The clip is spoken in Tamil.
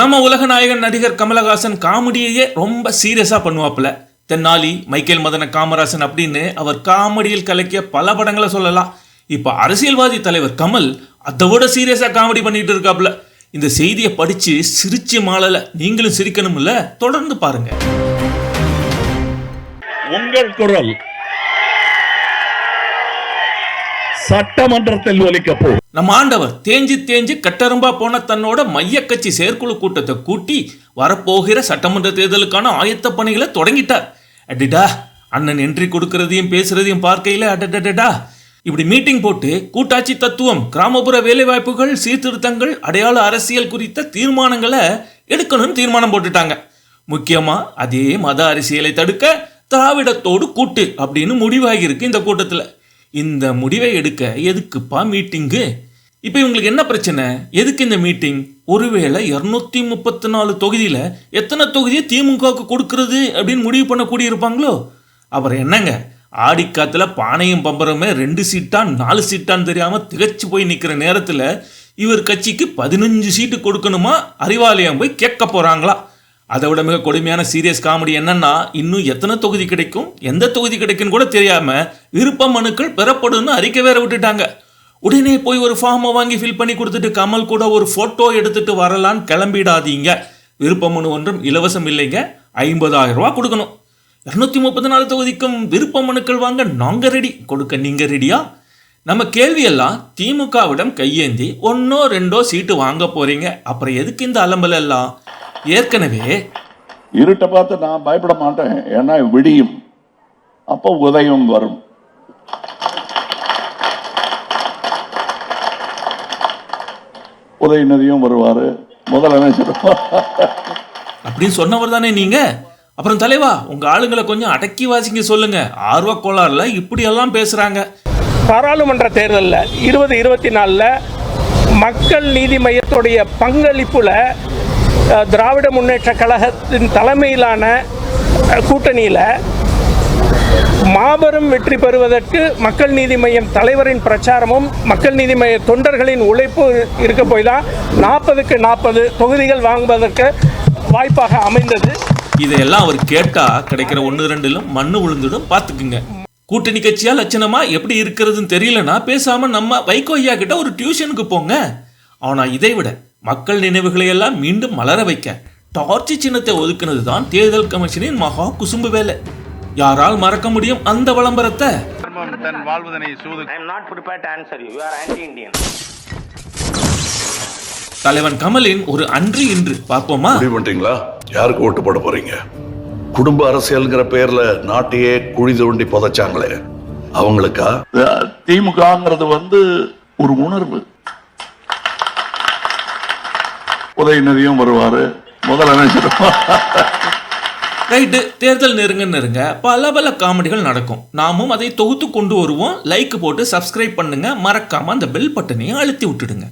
நம்ம உலக நாயகன் நடிகர் கமலஹாசன் காமெடியையே ரொம்ப சீரியஸா பண்ணுவாப்புல. தென்னாலி மைக்கேல் மதன காமராசன் அப்படின்னு அவர் காமெடியில் கலக்கிய பல படங்களை சொல்லலாம். இப்ப அரசியல்வாதி தலைவர் கமல் அதை விட சீரியஸா காமெடி பண்ணிட்டு இருக்காப்புல. இந்த செய்தியை படிச்சு சிரிச்சு மாலல நீங்களும் சிரிக்கணும்ல? தொடர்ந்து பாருங்க. உங்கள் குரல் சட்டமன்றத்தில் ஒலிக்கப்போ நம்ம ஆண்டவர் தேஞ்சு தேஞ்சு கட்டரும்பா போன தன்னோட மையக்கட்சி செயற்குழு கூட்டத்தை கூட்டி வரப்போகிற சட்டமன்ற தேர்தலுக்கான ஆயத்த பணிகளை தொடங்கிட்டார். அடிடா அண்ணன் என்ட்ரி கொடுக்கறதையும் பேசுறதையும் பார்க்கையில அடடடடா. இப்படி மீட்டிங் போட்டு கூட்டாட்சி தத்துவம் கிராமப்புற வேலைவாய்ப்புகள் சீர்திருத்தங்கள் அடையாள அரசியல் குறித்த தீர்மானங்களை எடுக்கணும்னு தீர்மானம் போட்டுட்டாங்க. முக்கியமா அதே மத அரசியலை தடுக்க திராவிடத்தோடு கூட்டு அப்படின்னு முடிவாகியிருக்கு இந்த கூட்டத்தில். இந்த முடிவை எடுக்க எதுக்குப்பா மீட்டிங்கு இப்போ இவங்களுக்கு என்ன பிரச்சனை? எதுக்கு இந்த மீட்டிங் ஒருவேளை இரநூத்தி முப்பத்தி நாலு தொகுதியில் எத்தனை தொகுதியை திமுகவுக்கு கொடுக்கறது அப்படின்னு முடிவு பண்ண கூடியிருப்பாங்களோ? அவர் என்னங்க? ஆடிக்காத்தில் பானையும் பம்பரமே ரெண்டு சீட்டான் நாலு சீட்டான்னு தெரியாமல் திகச்சு போய் நிற்கிற நேரத்தில் இவர் கட்சிக்கு பதினஞ்சு சீட்டு கொடுக்கணுமா? அறிவாலயம் போய் கேட்க போகிறாங்களா அதை விட மிக கொடுமையான சீரியஸ் காமெடி என்னன்னா இன்னும் எத்தனை தொகுதி கிடைக்கும்? எந்த தொகுதி கிடைக்குன்னு கூட தெரியாம விருப்ப மனுக்கள் பெறப்படும்னு அறிக்கை வேற விட்டுட்டாங்க. உடனே போய் ஒரு ஃபார்மை வாங்கி ஃபில் பண்ணி கொடுத்துட்டு கமல் கூட ஒரு ஃபோட்டோ எடுத்துட்டு வரலான்னு கிளம்பிடாதீங்க. விருப்ப மனு ஒன்றும் இலவசம் இல்லைங்க. ஐம்பதாயிரம் ரூபா கொடுக்கணும். இரநூத்தி முப்பத்தி நாலு தொகுதிக்கும் விருப்ப மனுக்கள் வாங்க நாங்க ரெடி கொடுக்க நீங்க ரெடியா நம்ம கேள்வியெல்லாம் திமுகவிடம் கையேந்தி ஒன்றோ ரெண்டோ சீட்டு வாங்க போறீங்க. அப்புறம் எதுக்கு இந்த அலம்பல் எல்லாம்? ஏற்கனவே இருட்டை பார்த்து நான் பயப்பட மாட்டேன். ஏன்னா விடியும். அப்போ உதயம் வரும். உதயநிதியும் வருவாரு. முதலமைச்சர் அப்படின்னு சொன்னவர் தானே நீங்க? அப்புறம் தலைவா உங்க ஆளுங்களை கொஞ்சம் அடக்கி வாசிங்க சொல்லுங்க. ஆர்வ கோளாறுல இப்படி எல்லாம் பேசுறாங்க. பாராளுமன்ற தேர்தலில் இருபது இருபத்தி நாலில் மக்கள் நீதி மையத்துடைய பங்களிப்பில் திராவிட முன்னேற்ற கழகத்தின் தலைமையிலான கூட்டணியில் மாபெரும் வெற்றி பெறுவதற்கு மக்கள் நீதி மையம் தலைவரின் பிரச்சாரமும் மக்கள் நீதி மைய தொண்டர்களின் உழைப்பு இருக்க போய் தான் நாற்பதுக்கு நாற்பது தொகுதிகள் வாங்குவதற்கு வாய்ப்பாக அமைந்தது. இதையெல்லாம் அவர் கேட்டா கிடைக்கிற ஒன்று ரெண்டிலும் மண்ணு விழுந்துடும் பார்த்துக்குங்க கூட்டணி கட்சியா லட்சணமா எப்படி இருக்கிறதுன்னு தெரியலனா பேசாம நம்ம வைகோ ஐயா கிட்ட ஒரு டியூஷனுக்கு போங்க. ஆனா இதை விட மக்கள் நினைவுகளை எல்லாம் மீண்டும் மலர வைக்க டார்ச்சி சின்னத்தை ஒதுக்குனது தான் தேர்தல் கமிஷனின் மகா குசும்பு வேலை. யாரால் மறக்க முடியும் அந்த விளம்பரத்தை? தர்மம் தன் வாழ்வதனை சூது I am not prepared to answer you. You are anti-Indian. தலைவன் கமலின் ஒரு அன்று இன்று. பார்ப்போமா? பண்ணிட்டீங்களா? யாருக்கு ஓட்டு போட போறீங்க? குடும்ப அரசியல்ங்கிற பேர்ல நாட்டையே குழி தோண்டி புதைச்சாங்களே. அவங்களுக்கா? திமுகங்கிறது வந்து ஒரு உணர்வு. உதயநிதியும் வருவார் முதலமைச்சர் ரைட்டு தேர்தல் நெருங்க நெருங்க பல பல காமெடிகள் நடக்கும். நாமும் அதை தொகுத்து கொண்டு வருவோம். லைக் போட்டு சப்ஸ்கிரைப் பண்ணுங்க. மறக்காம அந்த பெல் பட்டனையும் அழுத்தி விட்டுடுங்க.